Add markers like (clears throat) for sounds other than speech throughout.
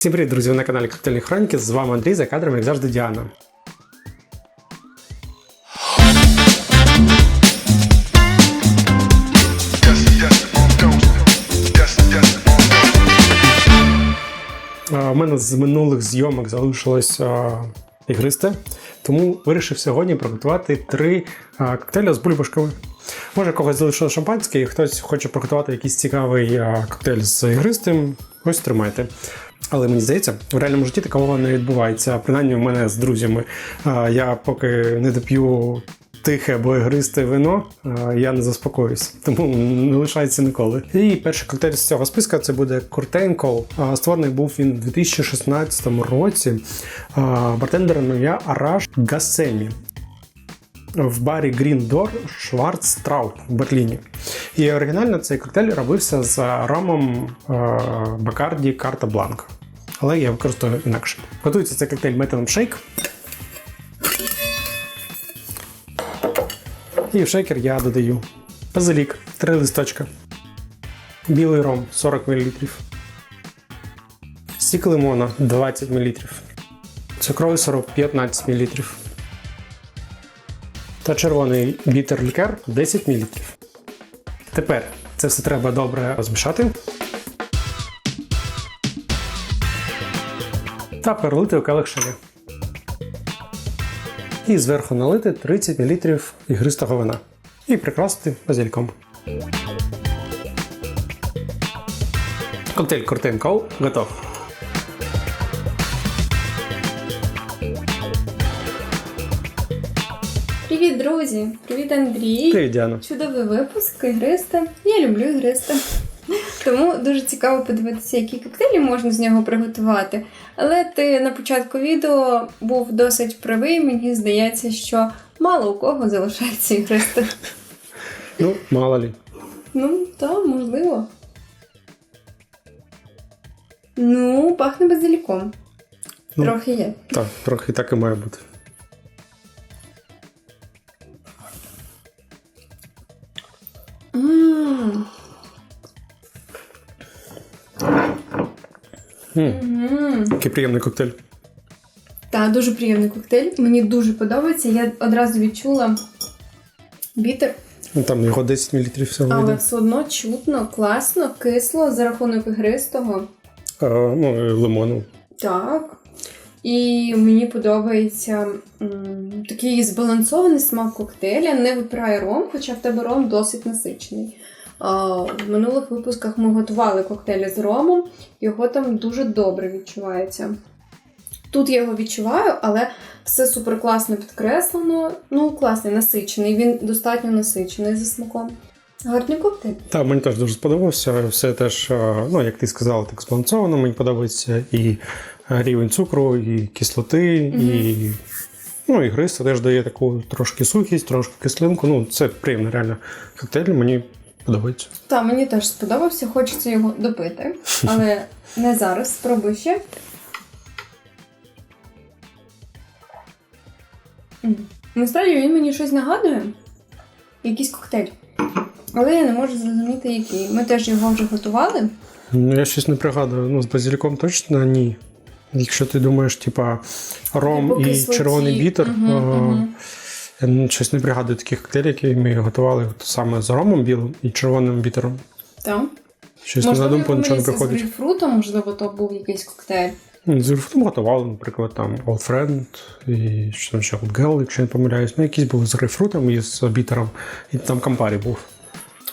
Всім привіт, друзі! Ви на каналі Коктейльні Хроніки. З вами Андрій, за кадром, як завжди, Діана. У мене з минулих зйомок залишилось ігристе, тому вирішив сьогодні приготувати три коктейлі з бульбашками. Може, когось залишилось шампанське, і хтось хоче приготувати якийсь цікавий коктейль з ігристим. Ось тримайте. Але мені здається, в реальному житті такого не відбувається. Принаймні, у мене з друзями. Я поки не доп'ю тихе або ігристе вино, я не заспокоюсь, тому не лишається ніколи. І перший коктейль з цього списка це буде Curtain Створений був він у 2016 році бартендером ім'я Араш Гассемі в барі Green Door Schwarztraut в Берліні. І оригінально цей коктейль робився з ромом Бакарді Карта Бланка. Але я використовую інакше. Готується цей коктейль методом шейк. І в шейкер я додаю базилік 3 листочка, білий ром 40 мл, сік лимона 20 мл, цукровий сироп 15 мл та червоний бітер лікер 10 мл. Тепер це все треба добре розмішати. Та перелити у келих шари. І зверху налити 30 мл ігристого вина. І прикрасити базильком. Коктейль Curtain Call готов. Друзі! Привіт, Андрій! Привіт, Діана. Чудовий випуск ігриста. Я люблю ігриста. Тому дуже цікаво подивитися, які коктейлі можна з нього приготувати. Але ти на початку відео був досить правий. Мені здається, що мало у кого залишається ігриста. Ну, мало лі. Ну, то можливо. Ну, пахне базиліком. Ну. Трохи є. Так, трохи так і має бути. Ммм. Який приємний коктейль. Так, дуже приємний коктейль. Мені дуже подобається. Я одразу відчула бітер, Ну, Там його 10 мл всього. але йде. все одно чутно, класно, кисло за рахунок ігристого. А, ну, і лимону. Так. І мені подобається м, такий збалансований смак коктейля, не випирає ром, хоча в тебе ром досить насичений. А, в минулих випусках ми готували коктейлі з ромом, його там дуже добре відчувається. Тут я його відчуваю, але все супер класно підкреслено. Ну, класний, насичений. Він достатньо насичений за смаком. Гарний коктейль. Так, мені теж дуже сподобався. Все теж, ну, як ти сказала, так збалансовано. Мені подобається і рівень цукру, і кислоти, і. Ну, і гриста теж дає таку трошки сухість, трошки кислинку. Ну, це приємно, реально. Коктейль мені подобається. Так, мені теж сподобався, хочеться його допити, але (laughs) не зараз. Спробуй ще. Насправді він мені щось нагадує. Якийсь коктейль. Але я не можу зрозуміти, який. Ми теж його вже готували. Ну, я щось не пригадую. Ну, з базиліком точно ні. Якщо ти думаєш, типа ром Типу і кислоті. червоний бітер, Мгм, а, мгм. я ну, щось не пригадую таких коктейлів, які ми готували от саме з ромом білим і червоним бітером. Так. Щось на Можливо, я думку нічого не помилився з приходить. грейпфрутом, можливо, то був якийсь коктейль. З грейпфрутом готували, наприклад, там Old Friend і що там ще Old Girl, якщо я не помиляюсь. Ну, якісь були з грейпфрутом і з бітером, і там кампарі був.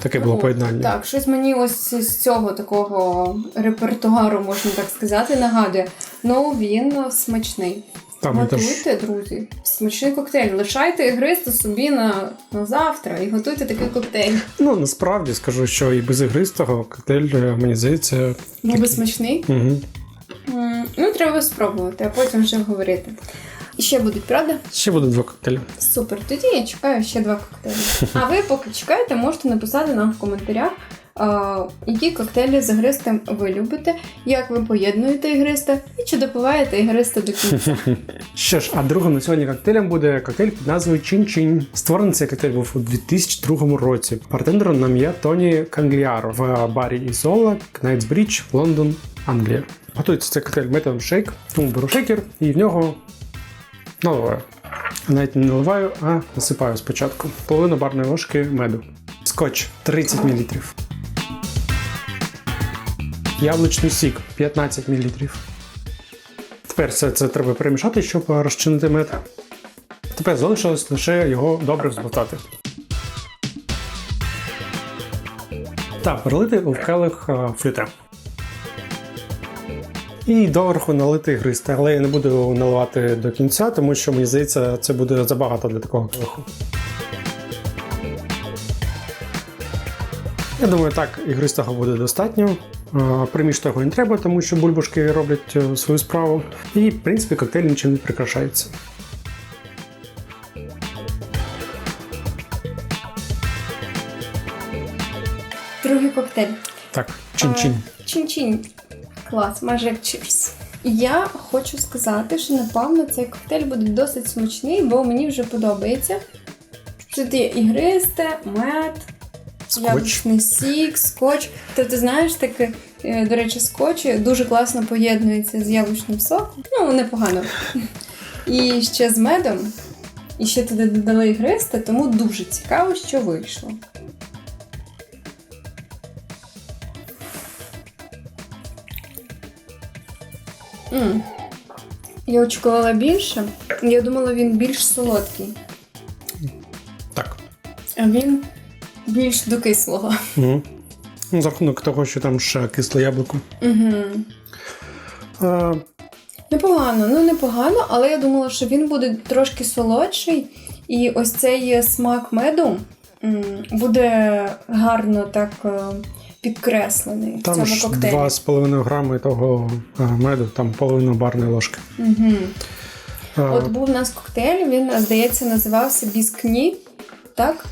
Таке було Ну, поєднання. Так, щось мені ось з цього такого репертуару, можна так сказати, нагадує. Ну, він смачний. Готуйте, друзі. Смачний коктейль. Лишайте ігристу собі на, на завтра і готуйте такий коктейль. ну насправді скажу, що і без ігристого коктейль, е, мені здається, Був би смачний. угу. Ну, треба спробувати, а потім вже говорити. І ще будуть, правда? ще буде два коктейлі. Супер. Тоді я чекаю ще два коктейлі. А ви, поки чекаєте, можете написати нам в коментарях, які коктейлі з ігристим ви любите, як ви поєднуєте ігристе і чи допиваєте ігристе до кінця. (laughs) Що ж, а другим на сьогодні коктейлем буде коктейль під назвою Чин-Чин. Створений цей коктейль був у 2002 році. Бартендером нам є Тоні Кангліаро в барі Ізола, Knightsbridge, Лондон, Англія. Готується цей коктейль методом шейк, тому беру шейкер і в нього наливаю. Навіть не наливаю, а насипаю спочатку. Половину барної ложки меду. Скотч 30 мл. Яблучний сік 15 мл. Тепер все це треба перемішати, щоб розчинити мед. Тепер залишилось лише його добре взболтати. Та перелити у келих флюте. І доверху налити гристи, але я не буду наливати до кінця, тому що мені здається, це буде забагато для такого келиху. Я думаю, так, ігристого буде достатньо. А, Примішувати його не треба, тому що бульбашки роблять е, свою справу. І, в принципі, коктейль нічим не прикрашається. Другий коктейль. Так, чин-чин. Чин-чин. Клас, майже як чипс. Я хочу сказати, що напевно цей коктейль буде досить смачний, бо мені вже подобається. Тут є ігристе, мед. Яблучний сік, скотч. То ти знаєш, таке, е, до речі, скотч дуже класно поєднується з яблучним соком. Ну, непогано. І ще з медом. І ще туди додали ігристе, тому дуже цікаво, що вийшло. М. Я очікувала більше. Я думала, він більш солодкий, Так. а він більш до кислого. Угу. За рахунок того, що там ще кисле яблуко. Угу. А, Непогано, ну непогано, але я думала, що він буде трошки солодший, і ось цей смак меду буде гарно так е, підкреслений в там цьому ж коктейлі. 2,5 грами того меду, там половина барної ложки. Угу. А, От був у нас коктейль, він, здається, називався Біскні. Так?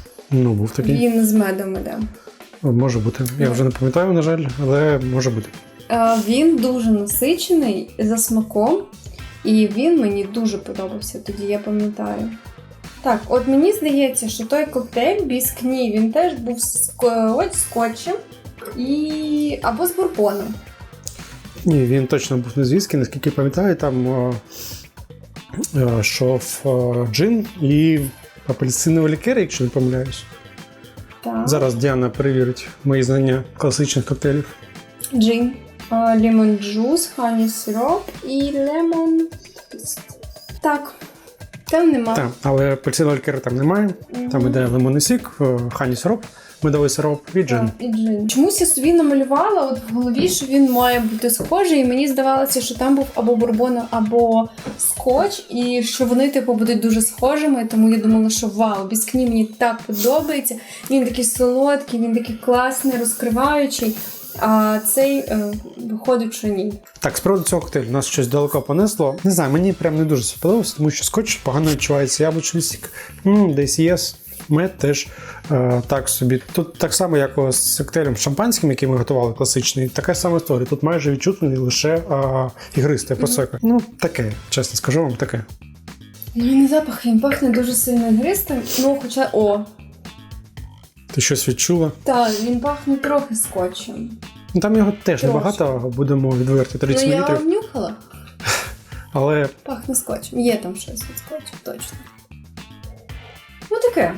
Ну, був такий. Він з медом іде. Може бути. Я вже не пам'ятаю, на жаль, але може бути. Е, Він дуже насичений за смаком, і він мені дуже подобався тоді, я пам'ятаю. Так, от мені здається, що той коктейль біскні, він теж був з ско- скотчем і... або з бурбоном. Ні, він точно був не з наскільки пам'ятаю, там е, е, шов е, джин і апельсиновий лікер, якщо не помиляюсь. Так. Зараз Діана перевірить мої знання класичних коктейлів. Джин, лімон джус, хані сироп і лемон. Так. Там нема. Так, але апельсинового лікера там немає. Там іде лимонний сік, е, хані сироп, медовий сироп і джин. Так, і джин. Чомусь я собі намалювала от в голові, що він має бути схожий, і мені здавалося, що там був або бурбон, або скотч, і що вони типу будуть дуже схожими. Тому я думала, що вау, біскні мені так подобається. Він такий солодкий, він такий класний, розкриваючий. А цей е, виходить, що ні. Так, з приводу цього коктейлю, нас щось далеко понесло. Не знаю, мені прям не дуже сподобалося, тому що скотч погано відчувається яблучний сік. М, десь є. Мед теж е, так собі. Тут так само, як з коктейлем шампанським, який ми готували класичний, така сама історія. Тут майже відчутний лише е, ігристе просека. Ну, таке, чесно скажу вам, таке. Ну і не запах, він пахне дуже сильно ігристим. Ну, хоча о, Ти щось відчула? так, він пахне трохи скотчем. Ну там його теж Трошки. небагато, будемо відверти 30 ну, я мл. внюхала. (laughs) Але Пахне скотчем. Є там щось від скотчу, точно. Ну таке.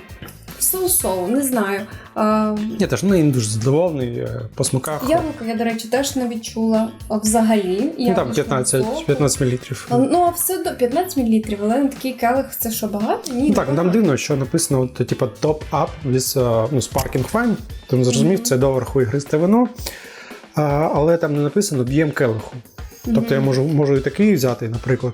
Соу-соу, не знаю. А, я теж ну, не дуже задоволений е, по смаках. яблуко я, до речі, теж не відчула а, взагалі. Ну, там Яблучного 15, соку. 15 мл. А, Ну, а все одно 15 мл, але на такий келих це що багато? Ні, Ну так, там багато. дивно, що написано, от, типу, топ-ап with uh, ну, sparkling wine. Тому зрозумів, це доверху ігристе вино. А, але там не написано б'єм келиху. Тобто я можу, можу і такий взяти, наприклад,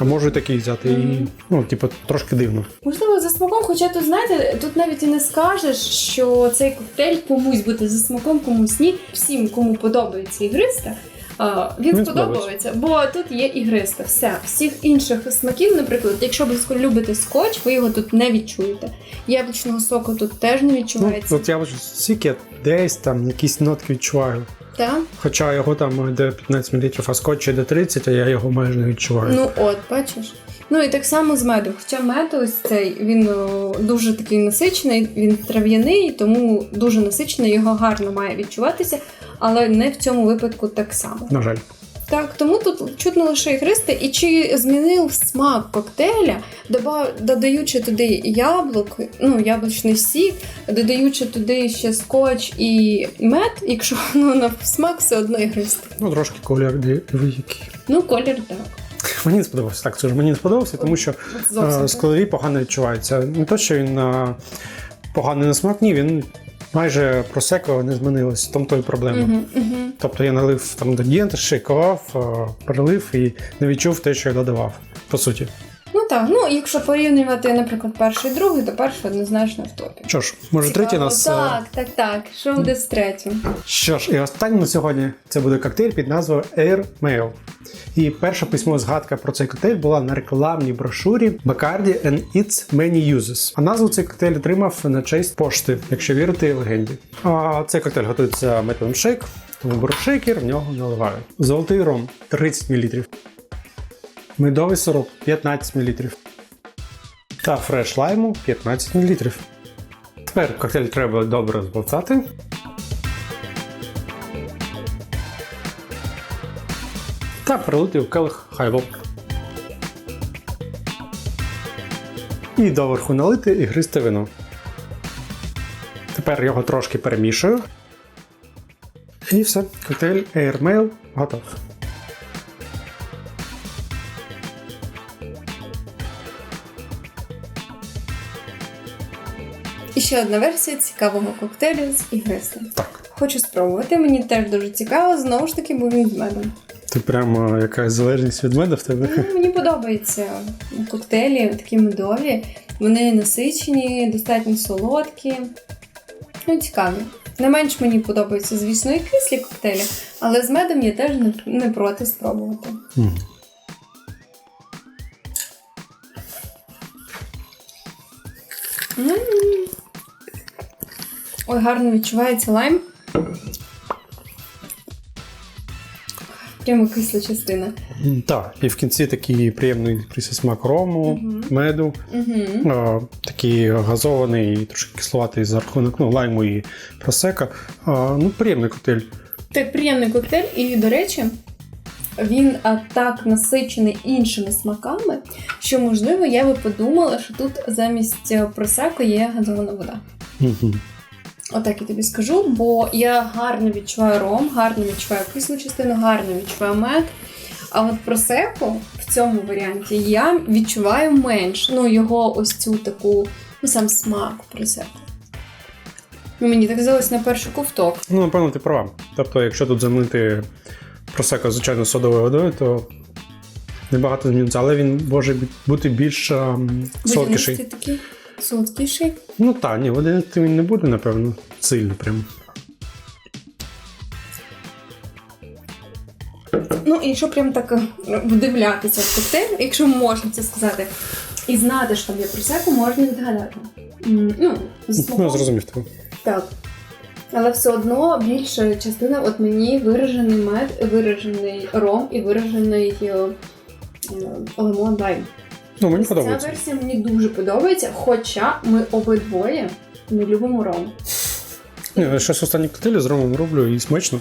а можу і такий взяти. І, ну, типу, трошки дивно. Можливо, за смаком, хоча тут, знаєте, тут навіть і не скажеш, що цей коктейль комусь буде за смаком, комусь ні. Всім, кому подобається ігриста, а, він сподобається, бо тут є ігриста. Все. Всіх інших смаків, наприклад, якщо ви любите скотч, ви його тут не відчуєте. Яблучного соку тут теж не Ну, відчувається. от я бачу, стільки десь там якісь нотки відчуваю. Так? Хоча його там йде 15 мл, а скотч йде 30, а я його майже не відчуваю. Ну от, бачиш. Ну і так само з медом. Хоча мед ось цей він дуже такий насичений, він трав'яний, тому дуже насичений, його гарно має відчуватися, але не в цьому випадку так само. На жаль. Так, тому тут чутно лише ігристе. І чи змінив смак коктейля, додаючи туди яблук, ну, яблучний сік, додаючи туди ще скотч і мед, якщо (laughs) ну, на смак все одно ігристе. Ну, трошки колір який. Ну, колір так. Мені не сподобався. Так, це ж мені не сподобався, тому що От е, погано відчуваються. Не то, що він е, поганий на смак, ні, він майже просеко не змінилось. там тому то і проблема. uh -huh. Тобто я налив там інгредієнти, шикував, е, перелив і не відчув те, що я додавав. По суті. Ну так, ну якщо порівнювати, наприклад, перший і другий, то перший однозначно в топі. Що ж, може, Цікаво. третій нас. е, Так, так, так. Що буде з третім? Що ж, і останній на сьогодні це буде коктейль під назвою Air Mail. І перша письмова згадка про цей коктейль була на рекламній брошурі Bacardi and Its Many Uses. А назву цей коктейль отримав на честь пошти, якщо вірити легенді. А цей коктейль готується методом шейк, тому беру шейкер, в нього наливаю. Золотий ром 30 мл. Медовий сироп 15 мл. Та фреш лайму 15 мл. Тепер коктейль треба добре зболтати. та прилити в келих хайбол. І доверху налити ігристе вино. Тепер його трошки перемішую. І все, коктейль Air Mail готов. Ще одна версія цікавого коктейлю з ігристом. Так. Хочу спробувати, мені теж дуже цікаво, знову ж таки, бо він з медом. Ти прямо якась залежність від меду в тебе. Ну, мені подобаються коктейлі, такі медові. Вони насичені, достатньо солодкі. Ну, цікаві. Не менш мені подобаються, звісно, і кислі коктейлі, але з медом я теж не, проти спробувати. Мгм. М. Ой, гарно відчувається лайм. Прямо кисла частина. Так, і в кінці такий приємний присмак рому, меду, Угу. а, такий газований і трошки кисловатий за рахунок ну, лайму і просека. А, ну, приємний коктейль. Так, приємний коктейль, і, до речі, він а, так насичений іншими смаками, що, можливо, я би подумала, що тут замість просеко є газована вода. Мгм. Отак я тобі скажу, бо я гарно відчуваю ром, гарно відчуваю кислу частину, гарно відчуваю мед. А от просеко в цьому варіанті я відчуваю менш. Ну, його ось цю таку, ну сам смак просеко. Ну, мені так здалось на перший ковток. Ну, напевно, ти права. Тобто, якщо тут замінити просека, звичайно, содовою водою, то небагато зміниться, але він може бути більш ем, солодкіший. Такий солодкіший. Ну так, ні, водянистий він не буде, напевно, сильно прям. Ну, і якщо прям так е, вдивлятися в коктейль, якщо можна це сказати, і знати, що там є просеку, можна відгадати. Ну, Ну, зрозумів тебе. Так. Але все одно більша частина, от мені виражений мед, виражений ром і виражений е, лимон лайм. Ну, мені Ця версія мені дуже подобається, хоча ми обидвоє не любимо ром. Ні, щось останні коктейлі з ромом роблю і смачно.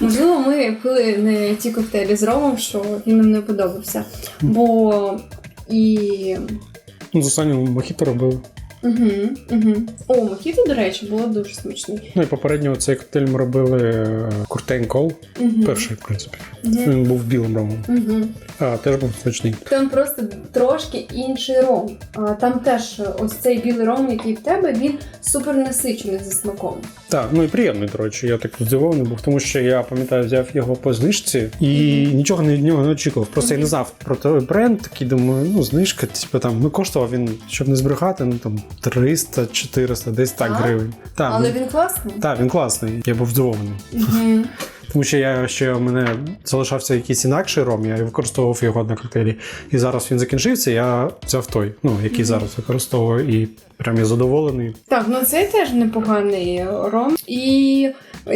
Можливо, ми пили не ті коктейлі з ромом, що він нам не подобався. Бо і. Ну, з останнього мохіто робив. Угу, угу. О, мохіто, до речі, було дуже смачний. Ну і попередньо цей коктейль ми робили Куртейн Кол. Угу. Перший, в принципі. Угу. Він був білим ромом. Угу. А, теж був смачний. Там просто трошки інший ром. А, там теж ось цей білий ром, який в тебе, він супер насичений за смаком. Так, ну і приємний, до речі, я так здивований був, тому що я пам'ятаю, взяв його по знижці і нічого від нього не очікував. Просто я не знав про той бренд, такий думаю, ну знижка, типу там, ну коштував він, щоб не збрехати, ну там 300-400, десь так Так? гривень. Так, Але ну, він класний. так, він класний. Я був здивований. (laughs) Тому що я ще у мене залишався якийсь інакший ром, я використовував його на коктейлі. І зараз він закінчився, я взяв той, ну який зараз використовую, і прям я задоволений. Так, ну це теж непоганий ром. І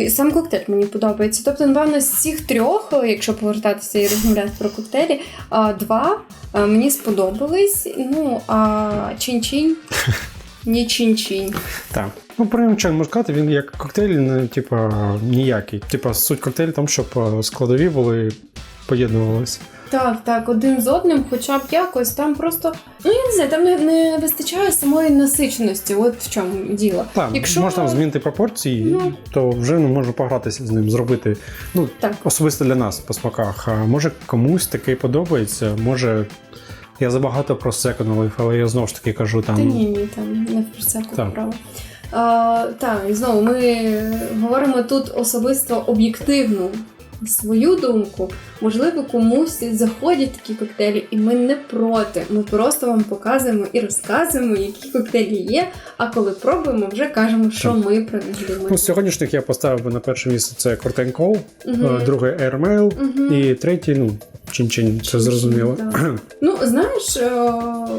сам коктейль мені подобається. Тобто, напевно, з цих трьох, якщо повертатися і розмовляти про коктейлі, два мені сподобались. Ну, а чин-чин (laughs) ні чин-чин. Так. Ну, про чай можна сказати, він як коктейль, не, типа, ніякий. Типа, суть коктейлю там, щоб е, складові були поєднувалися. Так, так, один з одним, хоча б якось там просто. Ну я не знаю, там не, не вистачає самої насиченості. От в чому діло. Так, Якщо- можна змінити пропорції, Ну. то вже не можу погратися з ним, зробити. Ну, Так. особисто для нас по смаках. А може комусь таке подобається, може. Я забагато про секонд але я знову ж таки кажу там. Та ні, ні, там не прицепку Так. справа. Так, і знову ми говоримо тут особисто об'єктивну свою думку. Можливо, комусь заходять такі коктейлі, і ми не проти. Ми просто вам показуємо і розказуємо, які коктейлі є. А коли пробуємо, вже кажемо, що Так. ми про них думаємо. Ну, з сьогоднішніх я поставив би на перше місце це Corten угу. Друге Airmail угу. і третій, ну, Чин-Чин, це зрозуміло. так. (clears throat) Ну, знаєш, е,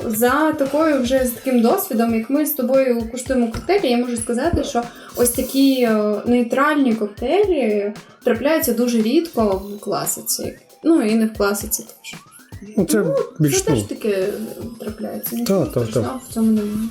за такою вже з таким досвідом, як ми з тобою куштуємо коктейлі, я можу сказати, що ось такі е, нейтральні коктейлі трапляються дуже рідко в класиці. Ну і не в класиці теж. Ну, це більш Це ну, теж таке трапляється. Так, так, так. в цьому немає.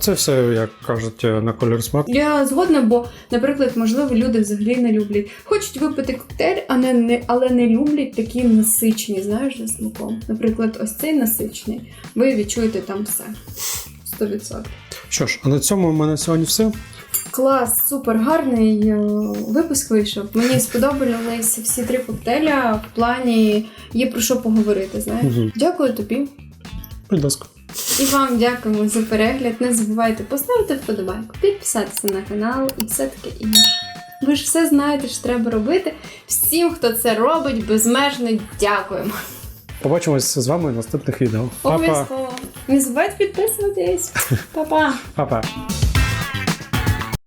Це все, як кажуть, е, на колір смак. Я згодна, бо, наприклад, можливо, люди взагалі не люблять. Хочуть випити коктейль, а не, не, але не люблять такі насичені, знаєш, за смаком. Наприклад, ось цей насичений. Ви відчуєте там все. 100%. Що ж, а на цьому в мене сьогодні все. Клас, супер гарний е, випуск вийшов. Мені (laughs) сподобалися всі три коктейля. В плані є про що поговорити. Знаєш, Мгм. дякую тобі. Будь ласка. І вам дякуємо за перегляд. Не забувайте поставити вподобайку, підписатися на канал і все таке інше. Ви ж все знаєте, що треба робити. Всім, хто це робить, безмежно дякуємо. Побачимось з вами в наступних відео. Па-па. Обов'язково. Не забувайте підписуватись. (laughs) Па-па! Па-па.